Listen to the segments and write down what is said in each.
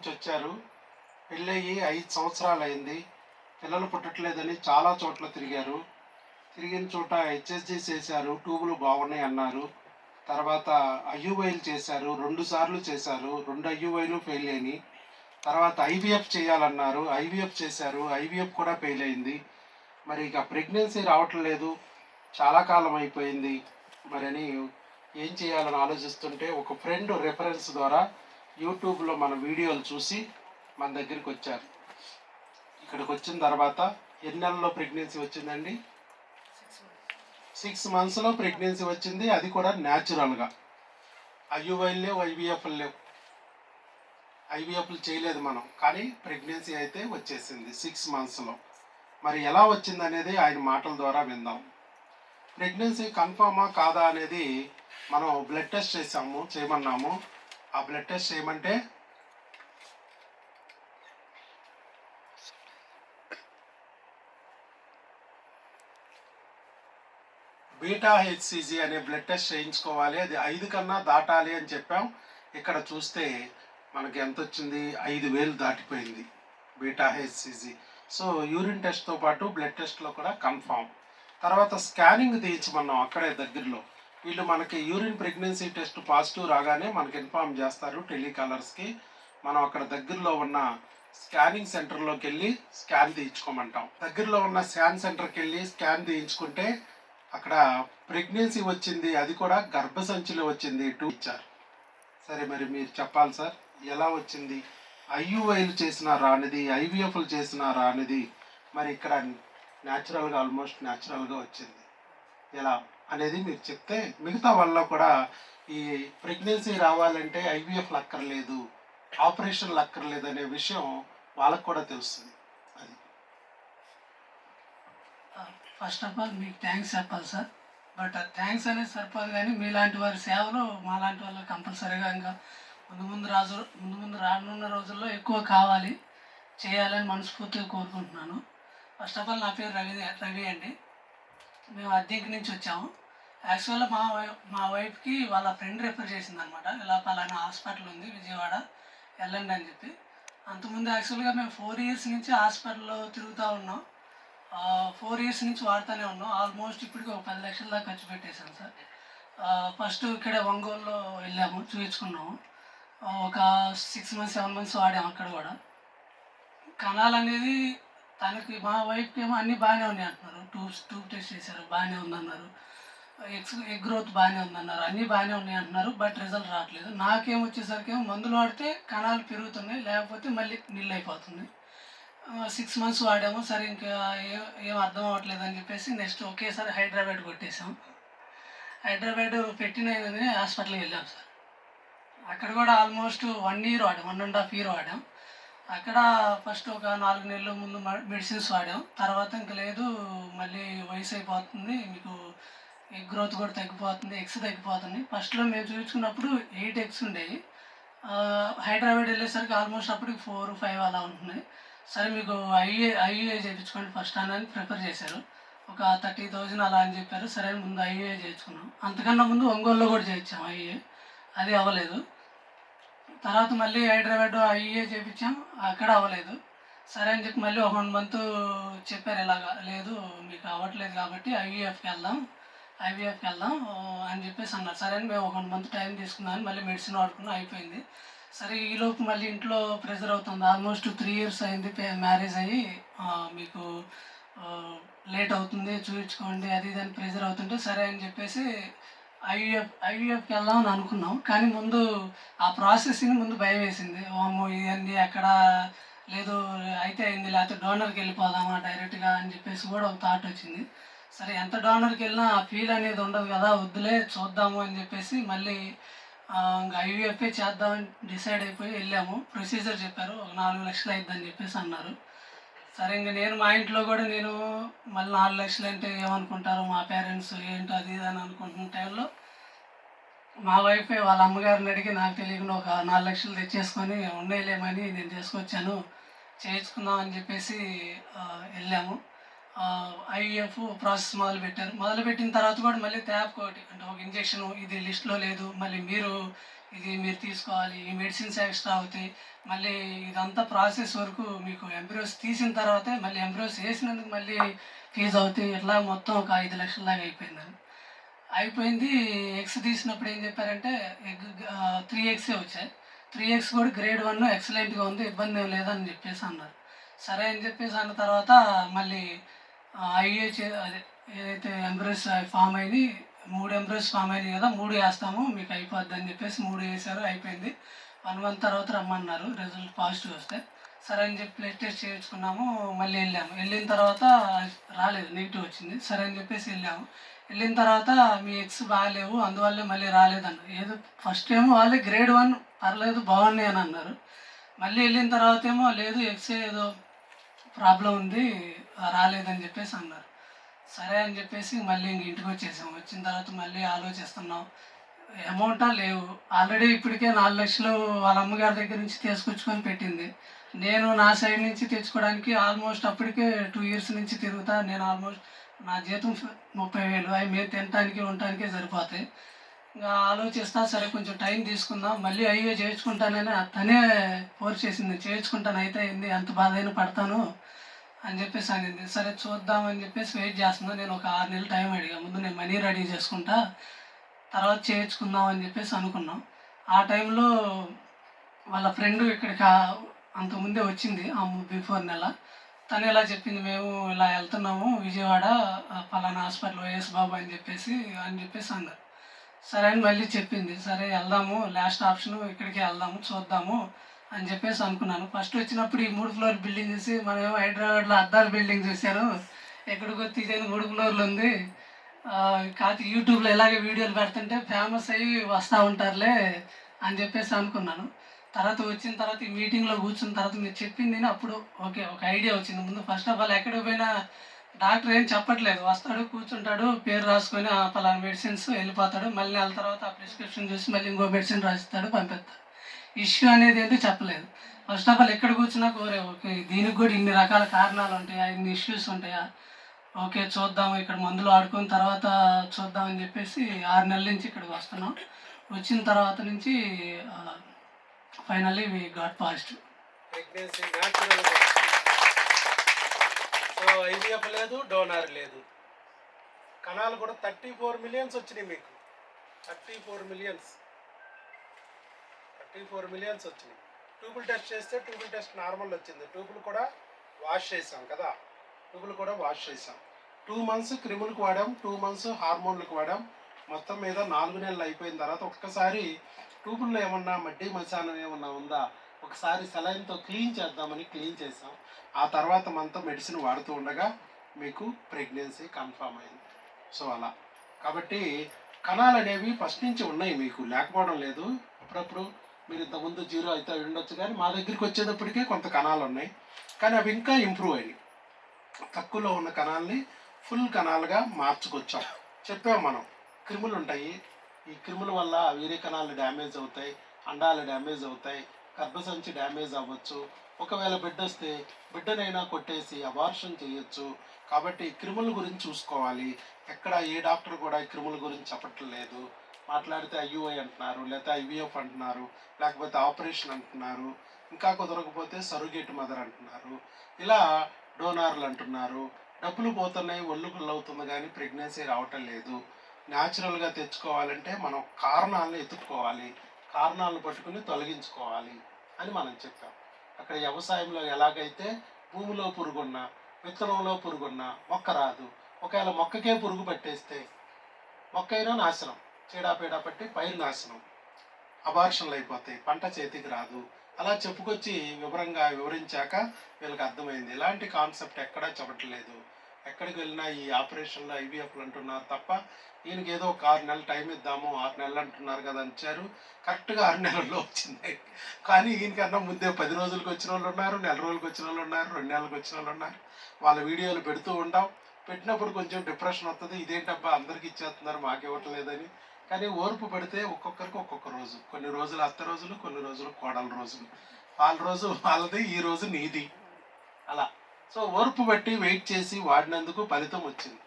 నుంచి వచ్చారు. పెళ్ళయ్యి ఐదు సంవత్సరాలు అయింది పిల్లలు పుట్టట్లేదని చాలా చోట్ల తిరిగారు. తిరిగిన చోట హెచ్ఎస్జి చేశారు ట్యూబులు బాగున్నాయి అన్నారు. తర్వాత ఐయువైలు చేశారు రెండు సార్లు చేశారు రెండు ఐయువైలు ఫెయిల్ అయినాయి. తర్వాత ఐవీఎఫ్ చేయాలన్నారు ఐవీఎఫ్ చేశారు ఐవీఎఫ్ కూడా ఫెయిల్ అయింది. మరి ఇక ప్రెగ్నెన్సీ రావట్లేదు చాలా కాలం అయిపోయింది. మరి అని ఏం చేయాలని ఆలోచిస్తుంటే ఒక ఫ్రెండ్ రెఫరెన్స్ ద్వారా యూట్యూబ్లో మన వీడియోలు చూసి మన దగ్గరికి వచ్చారు. ఇక్కడికి వచ్చిన తర్వాత ఎన్ని నెలల్లో ప్రెగ్నెన్సీ వచ్చిందండి? సిక్స్ మంత్స్లో ప్రెగ్నెన్సీ వచ్చింది. అది కూడా న్యాచురల్గా. ఐయువైల్ లేవు ఐవీఎఫ్లు లేవు. ఐవీఎఫ్లు చేయలేదు మనం. కానీ ప్రెగ్నెన్సీ అయితే వచ్చేసింది సిక్స్ మంత్స్లో. మరి ఎలా వచ్చింది అనేది ఆయన మాటల ద్వారా విందాం. ప్రెగ్నెన్సీ కన్ఫామా కాదా అనేది మనం బ్లడ్ టెస్ట్ చేసాము చేయమన్నాము. ఆ బ్లడ్ టెస్ట్ చేయమంటే బీటా హెచ్సిజి అనే బ్లడ్ టెస్ట్ చేయించుకోవాలి. అది ఐదు కన్నా దాటాలి అని చెప్పాం. ఇక్కడ చూస్తే మనకి ఎంత వచ్చింది? ఐదు వేలు దాటిపోయింది బీటా హెచ్సిజి. సో యూరిన్ టెస్ట్తో పాటు బ్లడ్ టెస్ట్లో కూడా కన్ఫామ్ తర్వాత స్కానింగ్ తీయించమన్నాం అక్కడే దగ్గరలో. వీళ్ళు మనకి యూరిన్ ప్రెగ్నెన్సీ టెస్ట్ పాజిటివ్ రాగానే మనకి ఇన్ఫామ్ చేస్తారు టెలికాలర్స్కి మనం అక్కడ దగ్గరలో ఉన్న స్కానింగ్ సెంటర్లోకి వెళ్ళి స్కాన్ తీయించుకోమంటాం. దగ్గరలో ఉన్న స్కాన్ సెంటర్కి వెళ్ళి స్కాన్ తీయించుకుంటే అక్కడ ప్రెగ్నెన్సీ వచ్చింది అది కూడా గర్భసంచిలో వచ్చింది టూ ఇచ్చారు. సరే మరి మీరు చెప్పాలి సార్ ఎలా వచ్చింది? ఐయుఐలు చేసినా రానిది ఐవీఎఫ్లు చేసినా రానిది మరి ఇక్కడ న్యాచురల్గా ఆల్మోస్ట్ న్యాచురల్గా వచ్చింది. ఎలా? అనేది మీరు చెప్తే మిగతా వాళ్ళ కూడా ఈ ప్రెగ్నెన్సీ రావాలంటే ఐవీఎఫ్ అక్కర్లేదు ఆపరేషన్లు అక్కర్లేదు అనే విషయం వాళ్ళకు కూడా తెలుస్తుంది. అది. ఫస్ట్ ఆఫ్ ఆల్ మీకు థ్యాంక్స్ చెప్పాలి సార్. బట్ థ్యాంక్స్ అనేది సరిపోదు కానీ మీలాంటి వారి సేవలు మాలాంటి వాళ్ళు కంపల్సరీగా ఇంకా ముందు ముందు రాజు ముందు ముందు రానున్న రోజుల్లో ఎక్కువ కావాలి చేయాలని మనస్ఫూర్తిగా కోరుకుంటున్నాను. ఫస్ట్ ఆఫ్ ఆల్ నా పేరు రవి రవి అండి. మేము అద్దెకి నుంచి వచ్చాము. యాక్చువల్గా మా వై- మా వైఫ్కి వాళ్ళ ఫ్రెండ్ రెఫర్ చేసింది అనమాట ఇలా పలానా హాస్పిటల్ ఉంది విజయవాడ వెళ్ళండి అని చెప్పి. అంతకుముందు యాక్చువల్గా మేము ఫోర్ ఇయర్స్ నుంచి హాస్పిటల్లో తిరుగుతూ ఉన్నాం. ఫోర్ ఇయర్స్ నుంచి వాడుతూనే ఉన్నాం. ఆల్మోస్ట్ ఇప్పటికి ఒక పది లక్షల దాకా ఖర్చు పెట్టేశాం సార్. ఫస్ట్ ఇక్కడ ఒంగోలులో వెళ్ళాము చూపించుకున్నాము. ఒక సిక్స్ మంత్స్ సెవెన్ మంత్స్ వాడాము అక్కడ కూడా. కణాలు అనేది తనకి మా వైఫ్కి ఏమో అన్నీ బాగానే ఉన్నాయి అంటున్నారు. ట్యూబ్ ట్యూబ్ టెస్ట్ చేశారు బాగానే ఉందన్నారు. ఎగ్స్ ఎగ్ గ్రోత్ బాగానే ఉందన్నారు. అన్నీ బాగానే ఉన్నాయి అంటున్నారు బట్ రిజల్ట్ రావట్లేదు. నాకేం వచ్చేసరికి ఏమో మందులు వాడితే కణాలు పెరుగుతున్నాయి లేకపోతే మళ్ళీ నీళ్ళు అయిపోతుంది. సిక్స్ మంత్స్ వాడాము సరే ఇంకా ఏం ఏం అర్థం అవ్వట్లేదు అని చెప్పేసి నెక్స్ట్ ఒకేసారి హైదరాబాద్ కొట్టేసాం హైదరాబాద్ పెట్టిన హాస్పిటల్కి వెళ్ళాం సార్. అక్కడ కూడా ఆల్మోస్ట్ వన్ ఇయర్ వాడాం వన్ అండ్ హాఫ్ ఇయర్ వాడాం. అక్కడ ఫస్ట్ ఒక నాలుగు నెలల ముందు మెడిసిన్స్ వాడాం. తర్వాత ఇంక లేదు మళ్ళీ వయసు అయిపోతుంది మీకు ఎగ్ గ్రోత్ కూడా తగ్గిపోతుంది ఎగ్స్ తగ్గిపోతుంది. ఫస్ట్లో మేము చూపించుకున్నప్పుడు ఎయిట్ ఎగ్స్ ఉండేవి. హైదరాబాద్ వెళ్ళేసరికి ఆల్మోస్ట్ అప్పటికి ఫోర్ ఫైవ్ అలా ఉంటున్నాయి. సరే మీకు ఐఏ ఐఏ చేయించుకోండి ఫస్ట్ అని ప్రిఫర్ చేశారు. ఒక థర్టీ థౌజండ్ అలా అని చెప్పారు. సరే ముందు ఐఏ చేయించుకున్నాం. అంతకన్నా ముందు ఒంగోలులో కూడా చేయించాం ఐఏ అది అవ్వలేదు. తర్వాత మళ్ళీ హైదరాబాద్ ఐఏ చేయించాం. అక్కడ అవ్వలేదు. సరే అని చెప్పి మళ్ళీ ఒక వన్ మంత్ చెప్పారు ఇలాగా. లేదు మీకు అవ్వట్లేదు కాబట్టి ఐఏఎఫ్కి వెళ్దాం. ఐవీఎఫ్కి వెళ్దాం అని చెప్పేసి అన్నారు. సరే అని మేము ఒక వన్ మంత్ టైం తీసుకున్నాను మళ్ళీ మెడిసిన్ వాడుకున్నాం అయిపోయింది. సరే ఈలోపు మళ్ళీ ఇంట్లో ప్రెజర్ అవుతుంది. ఆల్మోస్ట్ త్రీ ఇయర్స్ అయింది మ్యారేజ్ అయ్యి మీకు లేట్ అవుతుంది చూపించుకోండి అది ఇది అని ప్రెజర్ అవుతుంటే సరే అని చెప్పేసి ఐవీఎఫ్ ఐవీఎఫ్కి వెళ్దాం అని అనుకున్నాం. కానీ ముందు ఆ ప్రాసెసింగ్ ముందు భయం వేసింది. ఓమో ఇవన్నీ అక్కడ లేదు అయితే అయింది లేకపోతే డోనర్కి వెళ్ళిపోదామా డైరెక్ట్గా అని చెప్పేసి కూడా ఒక థాట్ వచ్చింది. సరే ఎంత డోనర్కి వెళ్ళినా ఆ ఫీల్ అనేది ఉండదు కదా వద్దులే చూద్దాము అని చెప్పేసి మళ్ళీ ఇంకా ఐవీఎఫ్ఏ చేద్దామని డిసైడ్ అయిపోయి వెళ్ళాము. ప్రొసీజర్ చెప్పారు ఒక నాలుగు లక్షలు అయిద్దని చెప్పేసి అన్నారు. సరే ఇంకా నేను మా ఇంట్లో కూడా నేను మళ్ళీ నాలుగు లక్షలు అంటే ఏమనుకుంటారు మా పేరెంట్స్ ఏంటో అది ఇది అని అనుకుంటున్న టైంలో మా వైఫే వాళ్ళ అమ్మగారిని అడిగి నాకు తెలియకుండా ఒక నాలుగు లక్షలు తెచ్చేసుకొని ఉండేలేమని నేను చేసుకొచ్చాను చేయించుకుందాం అని చెప్పేసి వెళ్ళాము. ఐఎఫ్ ప్రాసెస్ మొదలు పెట్టారు మొదలు పెట్టిన తర్వాత కూడా మళ్ళీ ట్యాప్ ఒకటి అంటే ఒక ఇంజెక్షన్ ఇది లిస్ట్లో లేదు మళ్ళీ మీరు ఇది మీరు తీసుకోవాలి ఈ మెడిసిన్స్ ఎక్స్ట్రా అవుతాయి మళ్ళీ ఇదంతా ప్రాసెస్ వరకు మీకు ఎంబ్రోస్ తీసిన తర్వాతే మళ్ళీ ఎంబ్రోస్ వేసినందుకు మళ్ళీ ఫీజు అవుతాయి ఇట్లా మొత్తం ఒక ఐదు లక్షల దాకా అయిపోయిందని అయిపోయింది ఎగ్స్ తీసినప్పుడు ఏం చెప్పారంటే ఎగ్ త్రీ ఎక్సే వచ్చాయి. త్రీ ఎక్స్ కూడా గ్రేడ్ వన్ ఎక్సలెంట్గా ఉంది ఇబ్బంది ఏం లేదని చెప్పేసి అన్నారు. సరే అని చెప్పేసి అన్న తర్వాత మళ్ళీ ఐఏ అదే ఏదైతే ఎంబ్రెస్ ఫామ్ అయింది మూడు ఎంబ్రెస్ ఫామ్ అయింది కదా మూడు వేస్తాము మీకు అయిపోద్ది అని చెప్పేసి మూడు వేసారు అయిపోయింది. వన్ మంత్ తర్వాత రమ్మన్నారు రిజల్ట్ పాజిటివ్ వస్తే. సరే అని చెప్పి బ్లడ్ టెస్ట్ చేయించుకున్నాము మళ్ళీ వెళ్ళాము. వెళ్ళిన తర్వాత రాలేదు నెగిటివ్ వచ్చింది. సరే అని చెప్పేసి వెళ్ళాము. వెళ్ళిన తర్వాత మీ ఎగ్స్ బాగాలేవు అందువల్లే మళ్ళీ రాలేదన్నారు. ఏదో ఫస్ట్ ఏమో వాళ్ళే గ్రేడ్ వన్ పర్లేదు బాగున్నాయి అని అన్నారు. మళ్ళీ వెళ్ళిన తర్వాత ఏమో లేదు ఎగ్స్ ఏదో ప్రాబ్లం ఉంది రాలేదని చెప్పేసి అన్నారు. సరే అని చెప్పేసి మళ్ళీ ఇంక ఇంటికి వచ్చేసాం వచ్చిన తర్వాత మళ్ళీ ఆలోచిస్తున్నాం. అమౌంటా లేవు. ఆల్రెడీ ఇప్పటికే నాలుగు లక్షలు వాళ్ళ అమ్మగారి దగ్గర నుంచి తీసుకొచ్చుకొని పెట్టింది. నేను నా సైడ్ నుంచి తెచ్చుకోవడానికి ఆల్మోస్ట్ అప్పటికే టూ ఇయర్స్ నుంచి తిరుగుతా. నేను ఆల్మోస్ట్ నా జీతం ముప్పై వేలు. అవి మేము తినటానికి ఉండటానికే సరిపోతాయి. ఇంకా ఆలోచిస్తా సరే కొంచెం టైం తీసుకుందాం మళ్ళీ అయ్యో చేయించుకుంటానని తనే ఫోర్స్ చేసింది చేయించుకుంటాను అయితే అయింది ఎంత బాధ అయినా పడతాను అని చెప్పేసి అనింది. సరే చూద్దాం అని చెప్పేసి వెయిట్ చేస్తున్నా నేను ఒక ఆరు నెలలు టైం అడిగా. ముందు నేను మనీ రెడీ చేసుకుంటా తర్వాత చేయించుకుందాం అని చెప్పేసి అనుకున్నాం. ఆ టైంలో వాళ్ళ ఫ్రెండ్ ఇక్కడికి అంతకుముందే వచ్చింది ఆ బిఫోర్ నెల. తను ఇలా చెప్పింది మేము ఇలా వెళ్తున్నాము విజయవాడ పలానా హాస్పిటల్ వైఎస్ బాబు అని చెప్పేసి అని చెప్పేసి అన్నారు. సరే అని మళ్ళీ చెప్పింది. సరే వెళ్దాము లాస్ట్ ఆప్షన్ ఇక్కడికి వెళ్దాము చూద్దాము అని చెప్పేసి అనుకున్నాను. ఫస్ట్ వచ్చినప్పుడు ఈ మూడు ఫ్లోర్ బిల్డింగ్ చూసి మనం ఏమో హైదరాబాద్లో అద్దాల బిల్డింగ్ చూశాను ఎక్కడికో తీసేది మూడు ఫ్లోర్లు ఉంది. కాదు యూట్యూబ్లో ఇలాగే వీడియోలు పెడుతుంటే ఫేమస్ అయ్యి వస్తూ ఉంటారులే అని చెప్పేసి అనుకున్నాను. తర్వాత వచ్చిన తర్వాత ఈ మీటింగ్లో కూర్చున్న తర్వాత మీరు చెప్పింది అప్పుడు ఓకే ఒక ఐడియా వచ్చింది. ముందు ఫస్ట్ ఆఫ్ ఆల్ ఎక్కడికి పోయినా డాక్టర్ ఏం చెప్పట్లేదు. వస్తాడు కూర్చుంటాడు పేరు రాసుకొని ఆ పలానా మెడిసిన్స్ వెళ్ళిపోతాడు. మళ్ళీ నెల తర్వాత ఆ ప్రిస్క్రిప్షన్ చూసి మళ్ళీ ఇంకో మెడిసిన్ రాసిస్తాడు పంపిస్తాడు. ఇష్యూ అనేది ఏంటి చెప్పలేదు. ఫస్ట్ ఆఫ్ ఆల్ ఎక్కడ కూర్చున్నా కోరే ఓకే దీనికి కూడా ఇన్ని రకాల కారణాలు ఉంటాయా? ఇన్ని ఇష్యూస్ ఉంటాయా? ఓకే చూద్దాం ఇక్కడ మందులు ఆడుకున్న తర్వాత చూద్దాం అని చెప్పేసి ఆరు నెలల నుంచి ఇక్కడికి వస్తున్నాం. వచ్చిన తర్వాత నుంచి finally we got positive. Pregnancy IVF లేదు డోనార్ లేదు. కణాలు కూడా థర్టీ ఫోర్ మిలియన్స్ వచ్చినాయి మీకు. Thirty four millions. Thirty four millions వచ్చినాయి. ట్యూబుల్ టెస్ట్ చేస్తే ట్యూబుల్ టెస్ట్ నార్మల్ వచ్చింది. ట్యూబుల్ కూడా వాష్ చేసాం కదా. ట్యూబుల్ కూడా వాష్ చేసాం టూ మంత్స్ క్రిములకు వాడాం టూ మంత్స్ హార్మోన్లకు వాడాం. మొత్తం మీద నాలుగు నెలలు అయిపోయిన తర్వాత ఒక్కసారి ట్యూబుల్లో ఏమన్నా మడ్డీ మసానం ఏమన్నా ఉందా? ఒకసారి సెలైన్తో క్లీన్ చేద్దామని క్లీన్ చేసాం ఆ తర్వాత మనతో మెడిసిన్ వాడుతూ ఉండగా మీకు ప్రెగ్నెన్సీ కన్ఫామ్ అయింది. సో అలా. కాబట్టి కణాలు అనేవి ఫస్ట్ నుంచి ఉన్నాయి మీకు. లేకపోవడం లేదు. అప్పుడప్పుడు మీరు ఇంతకుముందు జీరో అయితే ఉండొచ్చు కానీ మా దగ్గరికి వచ్చేటప్పటికే కొంత కణాలు ఉన్నాయి. కానీ అవి ఇంకా ఇంప్రూవ్ అయినాయి. తక్కువలో ఉన్న కణాలని ఫుల్ కణాలుగా మార్చుకొచ్చాం. చెప్పాం మనం. క్రిములు ఉంటాయి ఈ క్రిముల వల్ల వీరే కణాలు డ్యామేజ్ అవుతాయి. అండాలు డ్యామేజ్ అవుతాయి. గర్భసంచి డ్యామేజ్ అవ్వచ్చు. ఒకవేళ బిడ్డ వస్తే బిడ్డనైనా కొట్టేసి అబార్షన్ చేయొచ్చు. కాబట్టి క్రిముల గురించి చూసుకోవాలి. ఎక్కడ ఏ డాక్టర్ కూడా ఈ క్రిముల గురించి చెప్పట్లేదు. మాట్లాడితే ఐయుఐ అంటున్నారు లేకపోతే ఐవీఎఫ్ అంటున్నారు లేకపోతే ఆపరేషన్ అంటున్నారు ఇంకా కుదరకపోతే సరుగేట్ మదర్ అంటున్నారు. ఇలా డోనార్లు అంటున్నారు. డబ్బులు పోతున్నాయి ఒళ్ళు గుళ్ళు అవుతుంది కానీ ప్రెగ్నెన్సీ రావటం లేదు. న్యాచురల్గా తెచ్చుకోవాలంటే మనం కారణాలను ఎత్తుక్కోవాలి. కారణాలను పట్టుకుని తొలగించుకోవాలి. అని మనం చెప్పాం అక్కడ వ్యవసాయంలో ఎలాగైతే భూమిలో పురుగున్న విత్తనంలో పురుగున్న మొక్క రాదు. ఒకవేళ మొక్కకే పురుగు పట్టేస్తే మొక్క అయినా నాశనం. చీడాపీడ పట్టి పైరు నాశనం. అబార్షన్లు అయిపోతాయి. పంట చేతికి రాదు. అలా చెప్పుకొచ్చి వివరంగా వివరించాక వీళ్ళకి అర్థమైంది. ఇలాంటి కాన్సెప్ట్ ఎక్కడా చెప్పట్లేదు ఎక్కడికి వెళ్ళినా ఈ ఆపరేషన్లో ఐవీఎఫ్లు అంటున్నారు తప్ప ఈయనకి ఏదో ఒక ఆరు నెలలు టైం ఇద్దాము ఆరు నెలలు అంటున్నారు కదా అంచారు. కరెక్ట్గా ఆరు నెలల్లో వచ్చింది. కానీ ఈయనకన్నా ముందే పది రోజులకు వచ్చిన వాళ్ళు ఉన్నారు నెల రోజులకు వచ్చిన వాళ్ళు ఉన్నారు రెండు నెలలకు వచ్చిన వాళ్ళు ఉన్నారు. వాళ్ళ వీడియోలు పెడుతూ ఉంటాం. పెట్టినప్పుడు కొంచెం డిప్రెషన్ వస్తుంది ఇదేంటబ్బా అందరికి ఇచ్చేస్తున్నారు మాకు ఇవ్వట్లేదని. కానీ ఓర్పు పెడితే ఒక్కొక్కరికి ఒక్కొక్క రోజు. కొన్ని రోజులు అత్త రోజులు కొన్ని రోజులు కోడల రోజులు. వాళ్ళ రోజు వాళ్ళది ఈ రోజు నీది. అలా. సో ఓర్పు బట్టి వెయిట్ చేసి వాడినందుకు ఫలితం వచ్చింది.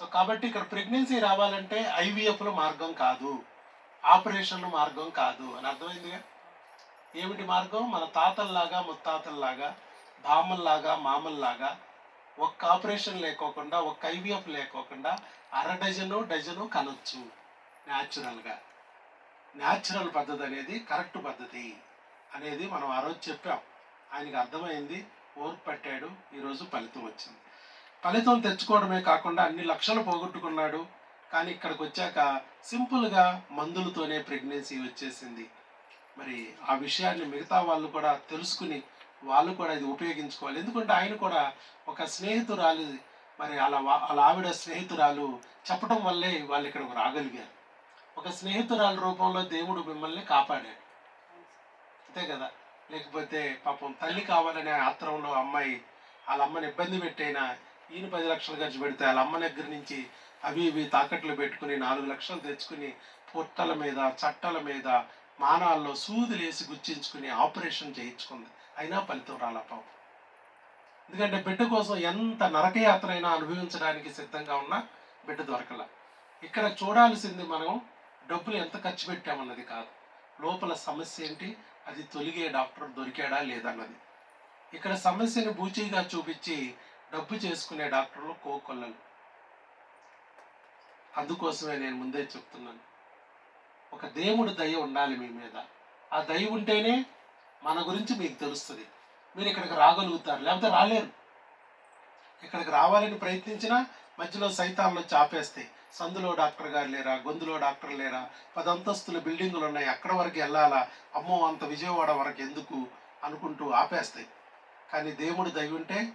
సో కాబట్టి ఇక్కడ ప్రెగ్నెన్సీ రావాలంటే ఐవీఎఫ్లో మార్గం కాదు ఆపరేషన్ల మార్గం కాదు అని అర్థమైందిగా ఏమిటి మార్గం? మన తాతల్లాగా ముత్తాతల్లాగా బామ్మల్లాగా మామల్లాగా ఒక్క ఆపరేషన్ లేకోకుండా ఒక్క ఐవీఎఫ్ లేకోకుండా అర డజను డజను కనొచ్చు న్యాచురల్గా. న్యాచురల్ పద్ధతి అనేది కరెక్ట్ పద్ధతి అనేది మనం ఆ రోజు చెప్పాం. ఆయనకి అర్థమైంది. ఓర్పు పట్టాడు ఈరోజు ఫలితం వచ్చింది. ఫలితం తెచ్చుకోవడమే కాకుండా అన్ని లక్షలు పోగొట్టుకున్నాడు. కానీ ఇక్కడికి వచ్చాక సింపుల్గా మందులతోనే ప్రెగ్నెన్సీ వచ్చేసింది. మరి ఆ విషయాన్ని మిగతా వాళ్ళు కూడా తెలుసుకుని వాళ్ళు కూడా ఇది ఉపయోగించుకోవాలి. ఎందుకంటే ఆయన కూడా ఒక స్నేహితురాలు. మరి అలా వా- అలా ఆవిడ స్నేహితురాలు చెప్పడం వల్లే వాళ్ళు ఇక్కడికి రాగలిగారు. ఒక స్నేహితురాల రూపంలో దేవుడు మిమ్మల్ని కాపాడాడు. అంతే కదా? లేకపోతే పాపం తల్లి కావాలనే ఆత్రంలో అమ్మాయి వాళ్ళ అమ్మని ఇబ్బంది పెట్టైనా ఈయన పది లక్షలు ఖర్చు పెడితే వాళ్ళ అమ్మ దగ్గర నుంచి అవి ఇవి తాకట్లు పెట్టుకుని నాలుగు లక్షలు తెచ్చుకుని పొట్టల మీద చట్టల మీద మానాల్లో సూదులేసి గుచ్చించుకుని ఆపరేషన్ చేయించుకుంది. అయినా ఫలితం రాలా పాపం. ఎందుకంటే బిడ్డ కోసం ఎంత నరకయాత్ర అయినా అనుభవించడానికి సిద్ధంగా ఉన్నా బిడ్డ దొరకల. ఇక్కడ చూడాల్సింది మనం డబ్బులు ఎంత ఖర్చు పెట్టామన్నది కాదు. లోపల సమస్య ఏంటి? అది తొలిగే డాక్టర్ దొరికాడా లేదన్నది. ఇక్కడ సమస్యను బూచీగా చూపించి డబ్బు చేసుకునే డాక్టర్లు కోకొల్లలు. అందుకోసమే నేను ముందే చెప్తున్నాను. ఒక దేవుడు దయ ఉండాలి మీ మీద. ఆ దయ ఉంటేనే మన గురించి మీకు తెలుస్తుంది. మీరు ఇక్కడికి రాగలుగుతారు లేకపోతే రాలేరు. ఇక్కడికి రావాలని ప్రయత్నించినా మధ్యలో సైతాన్లో చాపేస్తాయి. సందులో డాక్టర్ గారు లేరా గొంతులో డాక్టర్ లేరా పదంతస్తుల బిల్డింగులు ఉన్నాయి అక్కడ వరకు వెళ్ళాలా? అమ్మో అంత విజయవాడ వరకు ఎందుకు? అనుకుంటూ ఆపేస్తాయి. కానీ దేవుడు దైవుంటే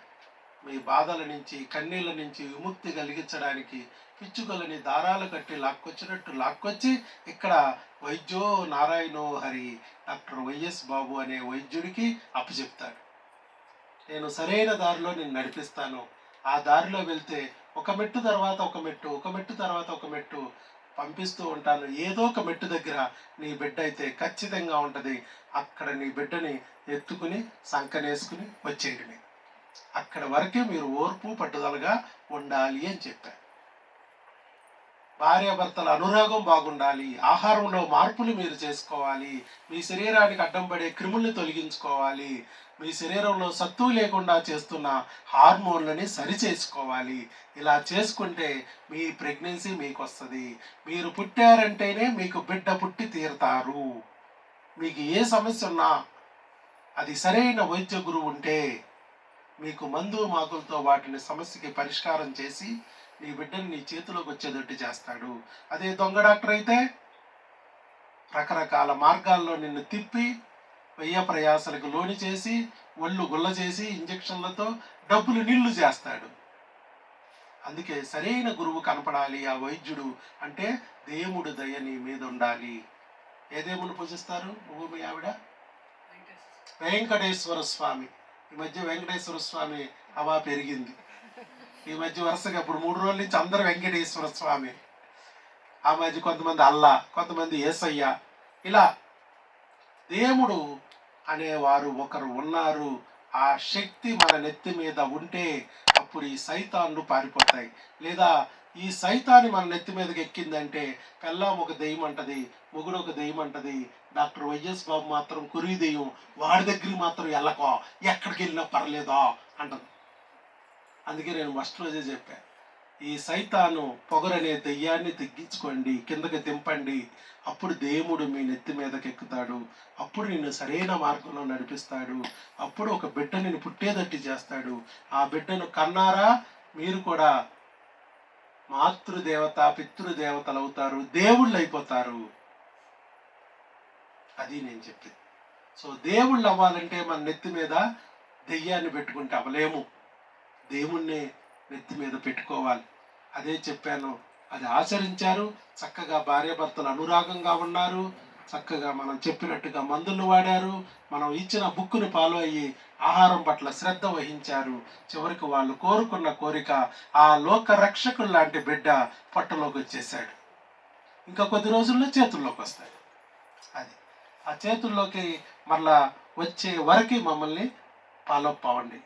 మీ బాధల నుంచి కన్నీళ్ళ నుంచి విముక్తి కలిగించడానికి పిచ్చుకలని దారాలు కట్టి లాక్కొచ్చినట్టు లాక్కొచ్చి ఇక్కడ వైద్యో నారాయణో హరి డాక్టర్ వైఎస్ బాబు అనే వైద్యుడికి అప్పచెప్తాడు. నేను సరైన దారిలో నేను నడిపిస్తాను. ఆ దారిలో వెళ్తే ఒక మెట్టు తర్వాత ఒక మెట్టు ఒక మెట్టు తర్వాత ఒక మెట్టు పంపిస్తూ ఉంటాను. ఏదో ఒక మెట్టు దగ్గర నీ బిడ్డ అయితే ఖచ్చితంగా ఉంటుంది. అక్కడ నీ బిడ్డని ఎత్తుకుని సంకనేసుకుని వచ్చేయండి అక్కడ వరకే మీరు ఓర్పు పట్టుదలగా ఉండాలి అని చెప్పారు. భార్యాభర్తల అనురాగం బాగుండాలి ఆహారంలో మార్పులు మీరు చేసుకోవాలి మీ శరీరానికి అడ్డం పడే క్రిముల్ని తొలగించుకోవాలి మీ శరీరంలో సత్తువు లేకుండా చేస్తున్న హార్మోన్లని సరి చేసుకోవాలి ఇలా చేసుకుంటే మీ ప్రెగ్నెన్సీ మీకు వస్తుంది మీరు పుట్టారంటేనే మీకు బిడ్డ పుట్టి తీరుతారు. మీకు ఏ సమస్య ఉన్నా అది సరైన వైద్య గురువు ఉంటే మీకు మందు మాకులతో వాటిని సమస్యకి పరిష్కారం చేసి నీ బిడ్డని నీ చేతిలోకి వచ్చేటట్టు చేస్తాడు. అదే దొంగ డాక్టర్ అయితే రకరకాల మార్గాల్లో నిన్ను తిప్పి వెయ్య ప్రయాసలకు లోని చేసి ఒళ్ళు గుల్ల చేసి ఇంజక్షన్లతో డబ్బులు నిల్లు చేస్తాడు. అందుకే సరైన గురువు కనపడాలి ఆ వైద్యుడు అంటే దేవుడు దయ నీ మీద ఉండాలి. ఏ దేవుని పూజిస్తారు? నువ్వు మీ ఆవిడ? వెంకటేశ్వర స్వామి. ఈ మధ్య వెంకటేశ్వర స్వామి హవా పెరిగింది. ఈ మధ్య వరుసగా ఇప్పుడు మూడు రోజుల నుంచి అందరు వెంకటేశ్వర స్వామి ఆ మధ్య కొంతమంది అల్లా కొంతమంది ఏసయ్య ఇలా దేవుడు అనేవారు ఒకరు ఉన్నారు. ఆ శక్తి మన నెత్తి మీద ఉంటే అప్పుడు ఈ సైతాన్లు పారిపోతాయి. లేదా ఈ సైతాన్ని మన నెత్తి మీదకి ఎక్కిందంటే పెళ్ళాం ఒక దెయ్యం అంటది మొగుడు ఒక దెయ్యం అంటది డాక్టర్ వైఎస్ బాబు మాత్రం కురి దెయ్యం వాడి దగ్గరికి మాత్రం వెళ్ళకో ఎక్కడికి వెళ్ళినా పర్లేదా అంటది. అందుకే నేను ఫస్ట్ రోజే చెప్పాను ఈ సైతాను పొగరనే దెయ్యాన్ని తగ్గించుకోండి కిందకి దింపండి. అప్పుడు దేవుడు మీ నెత్తి మీదకి ఎక్కుతాడు అప్పుడు నిన్ను సరైన మార్గంలో నడిపిస్తాడు. అప్పుడు ఒక బిడ్డ నిన్ను పుట్టేదట్టి చేస్తాడు. ఆ బిడ్డను కన్నారా? మీరు కూడా మాతృదేవత పితృదేవతలు అవుతారు దేవుళ్ళు అయిపోతారు అది నేను చెప్పింది. సో దేవుళ్ళు అవ్వాలంటే మన నెత్తి మీద దెయ్యాన్ని పెట్టుకుంటే అవ్వలేము. దేవుణ్ణి నెత్తి మీద పెట్టుకోవాలి. అదే చెప్పాను. అది ఆచరించారు. చక్కగా భార్యాభర్తలు అనురాగంగా ఉన్నారు. చక్కగా మనం చెప్పినట్టుగా మందులు వాడారు. మనం ఇచ్చిన బుక్కుని ఫాలో అయ్యి ఆహారం పట్ల శ్రద్ధ వహించారు. చివరికి వాళ్ళు కోరుకున్న కోరిక ఆ లోక రక్షకులు లాంటి బిడ్డ పట్టులోకి వచ్చేసాడు ఇంకా కొద్ది రోజుల్లో చేతుల్లోకి వస్తాడు. అది. ఆ చేతుల్లోకి మళ్ళా వచ్చే వరకు మమ్మల్ని ఫాలో అవ్వండి.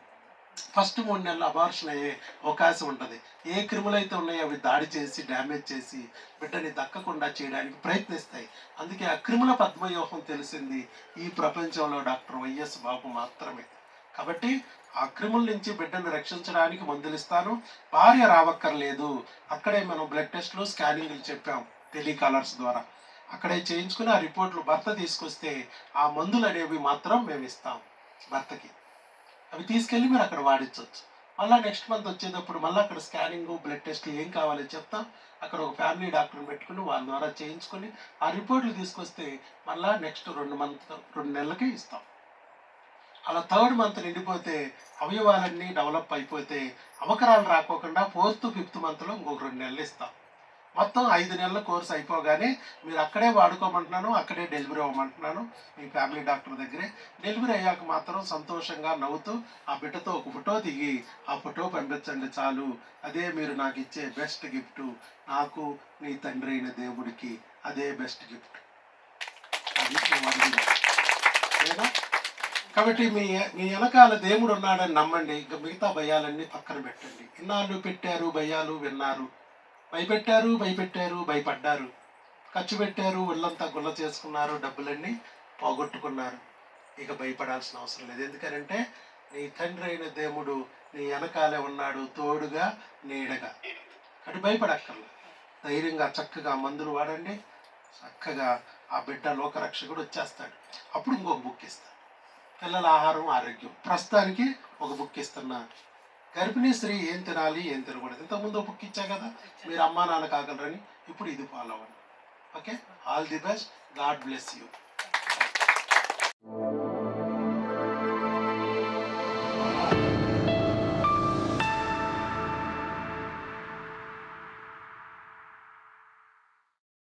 ఫస్ట్ మూడు నెలలు అబార్షన్ అయ్యే అవకాశం ఉంటుంది. ఏ క్రిములు అయితే ఉన్నాయో అవి దాడి చేసి డ్యామేజ్ చేసి బిడ్డని దక్కకుండా చేయడానికి ప్రయత్నిస్తాయి. అందుకే ఆ క్రిముల పద్మవ్యూహం తెలిసింది ఈ ప్రపంచంలో డాక్టర్ వైఎస్ బాబు మాత్రమే. కాబట్టి ఆ క్రిముల నుంచి బిడ్డను రక్షించడానికి మందులు ఇస్తాను. భార్య రావక్కర్లేదు. అక్కడే మనం బ్లడ్ టెస్ట్లు స్కానింగ్లు చెప్పాం టెలికాలర్స్ ద్వారా. అక్కడే చేయించుకుని ఆ రిపోర్ట్లు భర్త తీసుకొస్తే ఆ మందులు అనేవి మాత్రం మేము ఇస్తాం భర్తకి. అవి తీసుకెళ్ళి మీరు అక్కడ వాడించవచ్చు. మళ్ళీ నెక్స్ట్ మంత్ వచ్చేటప్పుడు మళ్ళీ అక్కడ స్కానింగ్ బ్లడ్ టెస్ట్ ఏం కావాలో చెప్తాం. అక్కడ ఒక ఫ్యామిలీ డాక్టర్ని పెట్టుకుని వాళ్ళ ద్వారా చేయించుకొని ఆ రిపోర్ట్లు తీసుకొస్తే మళ్ళీ నెక్స్ట్ రెండు మంత్ రెండు నెలలకి ఇస్తాం. అలా థర్డ్ మంత్ నిండిపోతే అవయవాలన్నీ డెవలప్ అయిపోతే అవకరాలు రాకోకుండా ఫోర్త్ ఫిఫ్త్ మంత్లో ఇంకొక రెండు నెలలు ఇస్తాం. మొత్తం ఐదు నెలల కోర్స్ అయిపోగానే మీరు అక్కడే వాడుకోమంటున్నాను అక్కడే డెలివరీ అవ్వమంటున్నాను మీ ఫ్యామిలీ డాక్టర్ దగ్గరే. డెలివరీ అయ్యాక మాత్రం సంతోషంగా నవ్వుతూ ఆ బిడ్డతో ఒక ఫోటో దిగి ఆ ఫోటో పంపించండి చాలు. అదే మీరు నాకు ఇచ్చే బెస్ట్ గిఫ్ట్. నాకు నీ తండ్రి అయిన దేవుడికి అదే బెస్ట్ గిఫ్ట్. అది కాబట్టి మీ మీ వెనకాల దేవుడు ఉన్నాడని నమ్మండి. ఇంకా మిగతా భయాలన్నీ పక్కన పెట్టండి. ఇన్నాళ్ళు పెట్టారు భయాలు విన్నారు. భయపెట్టారు భయపెట్టారు భయపడ్డారు. ఖర్చు పెట్టారు ఒళ్ళంతా గుల్ల చేసుకున్నారు డబ్బులన్నీ పోగొట్టుకున్నారు. ఇక భయపడాల్సిన అవసరం లేదు. ఎందుకనంటే నీ తండ్రి అయిన దేవుడు నీ వెనకాలే ఉన్నాడు తోడుగా నీడగా. అటు భయపడక్కర్లేదు. ధైర్యంగా చక్కగా మందులు వాడండి. చక్కగా ఆ బిడ్డ లోకరక్షకుడు వచ్చేస్తాడు. అప్పుడు ఇంకొక బుక్ ఇస్తాడు. పిల్లల ఆహారం ఆరోగ్యం. ప్రస్తుతానికి ఒక బుక్ ఇస్తున్నా. గర్భిణీ స్త్రీ ఏం తినాలి ఏం తినకూడదు? ఇంతకుముందు బుక్ ఇచ్చా కదా? మీరు అమ్మా నాన్న కాగలరని. ఇప్పుడు ఇది ఫాలో అవ్వండి. Okay? All the best God bless you